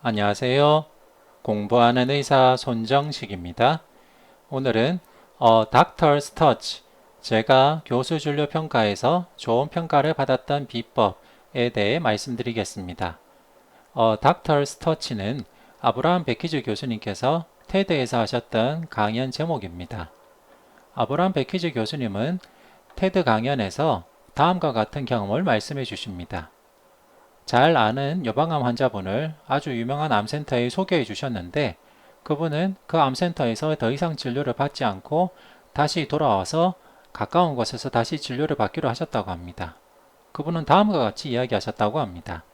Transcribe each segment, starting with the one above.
안녕하세요. 공부하는 의사 손정식입니다. 오늘은 어, Doctor's Touch, 제가 교수 진료 평가에서 좋은 평가를 받았던 비법에 대해 말씀드리겠습니다. 어, Doctor's Touch는 아브라함 베키즈 교수님께서 테드에서 하셨던 강연 제목입니다. 아브라함 베키즈 교수님은 테드 강연에서 다음과 같은 경험을 말씀해 주십니다. 잘 아는 여방암 환자분을 아주 유명한 암센터에 소개해 주셨는데 그분은 그 암센터에서 더 이상 진료를 받지 않고 다시 돌아와서 가까운 곳에서 다시 진료를 받기로 하셨다고 합니다. 그분은 다음과 같이 이야기하셨다고 합니다.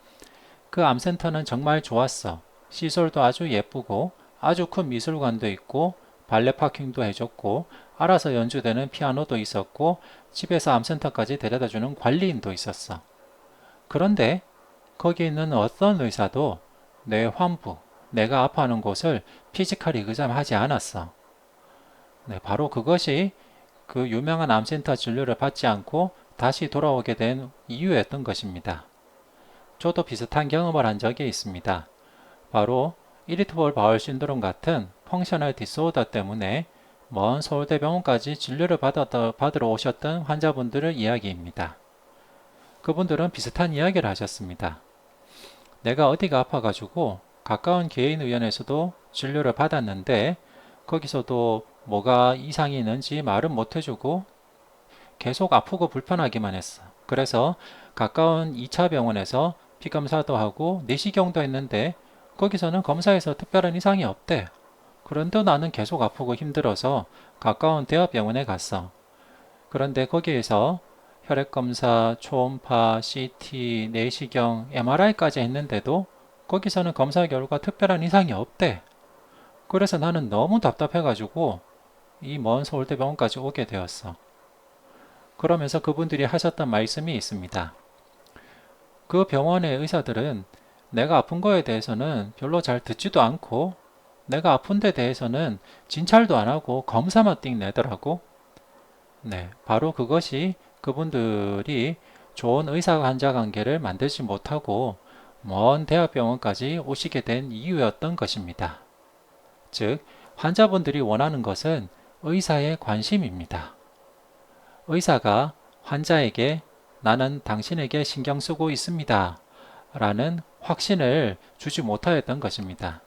그 암센터는 정말 좋았어. 시설도 아주 예쁘고 아주 큰 미술관도 있고 발레 파킹도 해줬고 알아서 연주되는 피아노도 있었고 집에서 암센터까지 데려다주는 관리인도 있었어. 그런데 거기 있는 어떤 의사도 내 환부, 내가 아파하는 곳을 피지컬 이그잠하지 않았어. 네, 바로 그것이 그 유명한 암센터 진료를 받지 않고 다시 돌아오게 된 이유였던 것입니다. 저도 비슷한 경험을 한 적이 있습니다. 바로 이리트볼 바울 신드롬 같은 펑셔널 디스오더 때문에 먼 서울대병원까지 진료를 받으러 오셨던 환자분들의 이야기입니다. 그분들은 비슷한 이야기를 하셨습니다. 내가 어디가 아파가지고 가까운 개인의원에서도 진료를 받았는데 거기서도 뭐가 이상이 있는지 말은 못 해주고 계속 아프고 불편하기만 했어. 그래서 가까운 2차 병원에서 피검사도 하고 내시경도 했는데 거기서는 검사에서 특별한 이상이 없대. 그런데 나는 계속 아프고 힘들어서 가까운 대학병원에 갔어. 그런데 거기에서 혈액검사, 초음파, CT, 내시경, MRI까지 했는데도 거기서는 검사 결과 특별한 이상이 없대. 그래서 나는 너무 답답해가지고 이 먼 서울대병원까지 오게 되었어. 그러면서 그분들이 하셨던 말씀이 있습니다. 그 병원의 의사들은 내가 아픈 거에 대해서는 별로 잘 듣지도 않고 내가 아픈 데 대해서는 진찰도 안 하고 검사만 띵 내더라고. 네, 바로 그것이 그분들이 좋은 의사 환자 관계를 만들지 못하고 먼 대학병원까지 오시게 된 이유였던 것입니다. 즉, 환자분들이 원하는 것은 의사의 관심입니다. 의사가 환자에게 나는 당신에게 신경 쓰고 있습니다. 라는 확신을 주지 못하였던 것입니다.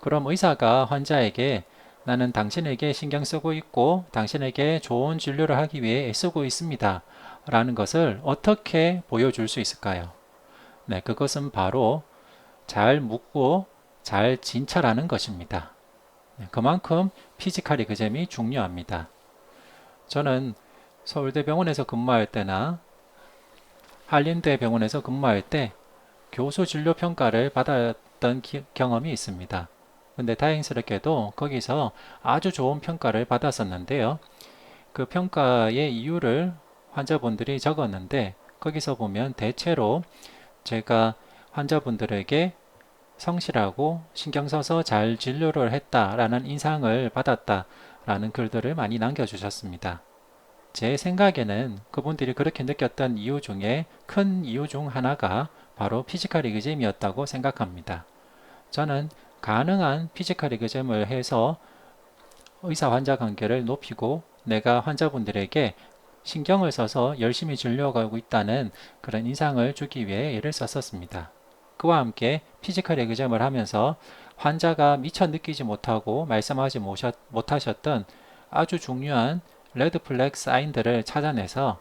그럼 의사가 환자에게 나는 당신에게 신경 쓰고 있고 당신에게 좋은 진료를 하기 위해 애쓰고 있습니다. 라는 것을 어떻게 보여줄 수 있을까요? 네, 그것은 바로 잘 묻고 잘 진찰하는 것입니다. 네, 그만큼 피지컬 리그잼이 중요합니다. 저는 서울대병원에서 근무할 때나 한림대병원에서 근무할 때 교수 진료 평가를 받았던 기, 경험이 있습니다. 근데 다행스럽게도 거기서 아주 좋은 평가를 받았었는데요. 그 평가의 이유를 환자분들이 적었는데 거기서 보면 대체로 제가 환자분들에게 성실하고 신경 써서 잘 진료를 했다라는 인상을 받았다라는 글들을 많이 남겨주셨습니다. 제 생각에는 그분들이 그렇게 느꼈던 이유 중에 큰 이유 중 하나가 바로 피지컬 이그잼이었다고 생각합니다. 저는 가능한 피지컬 이그잼을 해서 의사 환자 관계를 높이고 내가 환자분들에게 신경을 써서 열심히 진료하고 있다는 그런 인상을 주기 위해 애를 썼었습니다. 그와 함께 피지컬 에그잼을 하면서 환자가 미처 느끼지 못하고 말씀하지 못하셨던 아주 중요한 레드 플렉 사인들을 찾아내서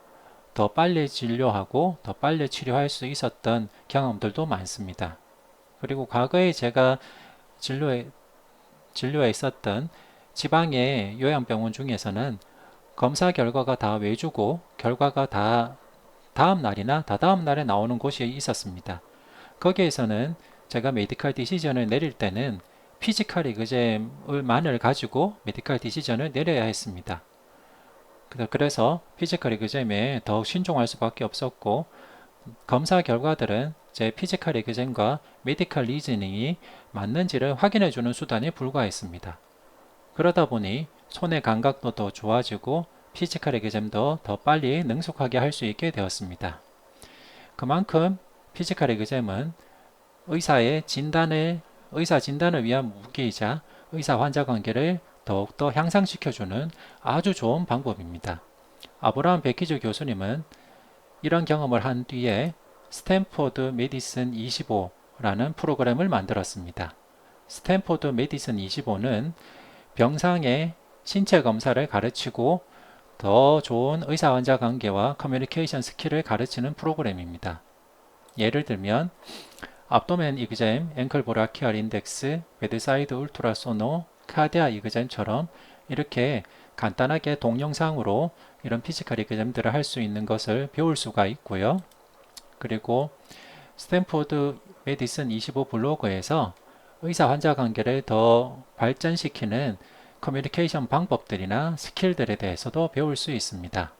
더 빨리 진료하고 더 빨리 치료할 수 있었던 경험들도 많습니다. 그리고 과거에 제가 진료에, 진료에 있었던 지방의 요양병원 중에서는 검사 결과가 다 외주고 결과가 다 다음 날이나 다다음 날에 나오는 곳이 있었습니다. 거기에서는 제가 메디컬 디시전을 내릴 때는 피지컬 이그잼을만을 가지고 메디컬 디시전을 내려야 했습니다. 그래서 피지컬 이그잼에 더욱 신중할 수밖에 없었고 검사 결과들은 제 피지컬 이그잼과 메디컬 리즈닝이 맞는지를 확인해 주는 수단에 불과했습니다. 그러다 보니 손의 감각도 더 좋아지고 피지컬 에그잼도 더 빨리 능숙하게 할 수 있게 되었습니다. 그만큼 피지컬 에그잼은 의사의 진단을 의사 진단을 위한 무기이자 의사 환자 관계를 더욱더 향상시켜주는 아주 좋은 방법입니다. 아브라함 베키즈 교수님은 이런 경험을 한 뒤에 스탠포드 메디슨 25라는 프로그램을 만들었습니다. 스탠포드 메디슨 25는 병상의 신체 검사를 가르치고 더 좋은 의사 환자 관계와 커뮤니케이션 스킬을 가르치는 프로그램입니다. 예를 들면 압도멘 이그잼, 앵클 보라키알 인덱스, 베드사이드 울트라소노, 카디아 이그잼처럼 이렇게 간단하게 동영상으로 이런 피지컬 이그잼들을 할 수 있는 것을 배울 수가 있고요. 그리고 스탠포드 메디슨 25 블로그에서 의사 환자 관계를 더 발전시키는 커뮤니케이션 방법들이나 스킬들에 대해서도 배울 수 있습니다.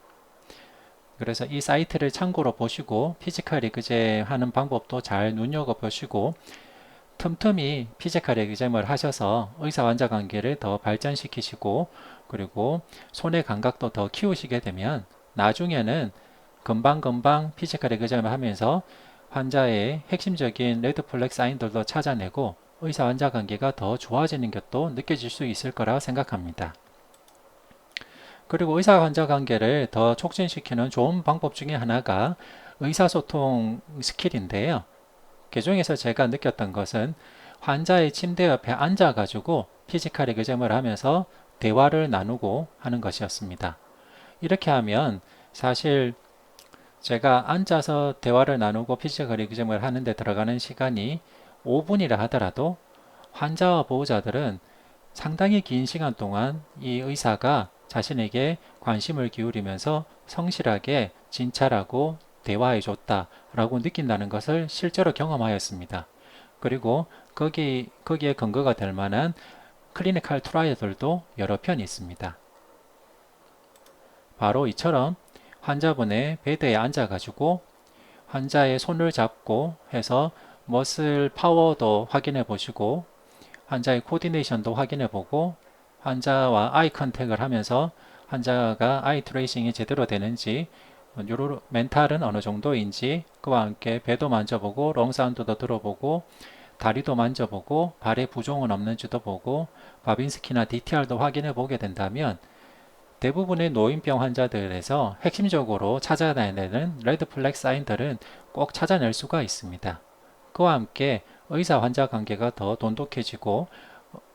그래서 이 사이트를 참고로 보시고 피지컬 에그제 하는 방법도 잘 눈여겨보시고 틈틈이 피지컬 에그잼을 하셔서 의사 환자 관계를 더 발전시키시고 그리고 손의 감각도 더 키우시게 되면 나중에는 금방금방 피지컬 에그잼을 하면서 환자의 핵심적인 레드 플렉 사인들도 찾아내고 의사 환자 관계가 더 좋아지는 것도 느껴질 수 있을 거라 생각합니다. 그리고 의사 환자 관계를 더 촉진시키는 좋은 방법 중에 하나가 의사소통 스킬인데요. 개중에서 제가 느꼈던 것은 환자의 침대 옆에 앉아가지고 피지컬 에그잼을 하면서 대화를 나누고 하는 것이었습니다. 이렇게 하면 사실 제가 앉아서 대화를 나누고 피지컬 에그잼을 하는데 들어가는 시간이 5분이라 하더라도 환자와 보호자들은 상당히 긴 시간 동안 이 의사가 자신에게 관심을 기울이면서 성실하게 진찰하고 대화해 줬다라고 느낀다는 것을 실제로 경험하였습니다. 그리고 거기, 거기에 근거가 될 만한 클리니컬 트라이들도 여러 편 있습니다. 바로 이처럼 환자분의 베드에 앉아가지고 환자의 손을 잡고 해서 머슬 파워도 확인해 보시고 환자의 코디네이션도 확인해 보고 환자와 아이 컨택을 하면서 환자가 아이 트레이싱이 제대로 되는지 요로 멘탈은 어느 정도인지 그와 함께 배도 만져보고 롱사운드도 들어보고 다리도 만져보고 발에 부종은 없는지도 보고 바빈스키나 DTR도 확인해 보게 된다면 대부분의 노인병 환자들에서 핵심적으로 찾아내야 되는 레드 플렉 사인들은 꼭 찾아낼 수가 있습니다. 그와 함께 의사 환자 관계가 더 돈독해지고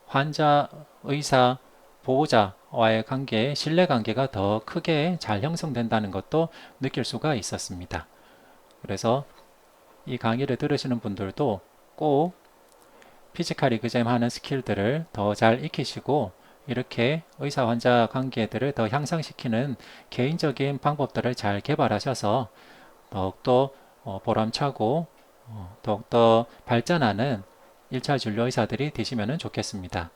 환자, 의사, 보호자와의 관계, 신뢰 관계가 더 크게 잘 형성된다는 것도 느낄 수가 있었습니다. 그래서 이 강의를 들으시는 분들도 꼭 피지컬 리그잼 하는 스킬들을 더 잘 익히시고 이렇게 의사 환자 관계들을 더 향상시키는 개인적인 방법들을 잘 개발하셔서 더욱더 어, 보람차고 어, 더욱더 발전하는 1차 진료 의사들이 되시면 좋겠습니다.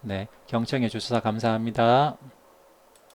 네, 경청해 주셔서 감사합니다.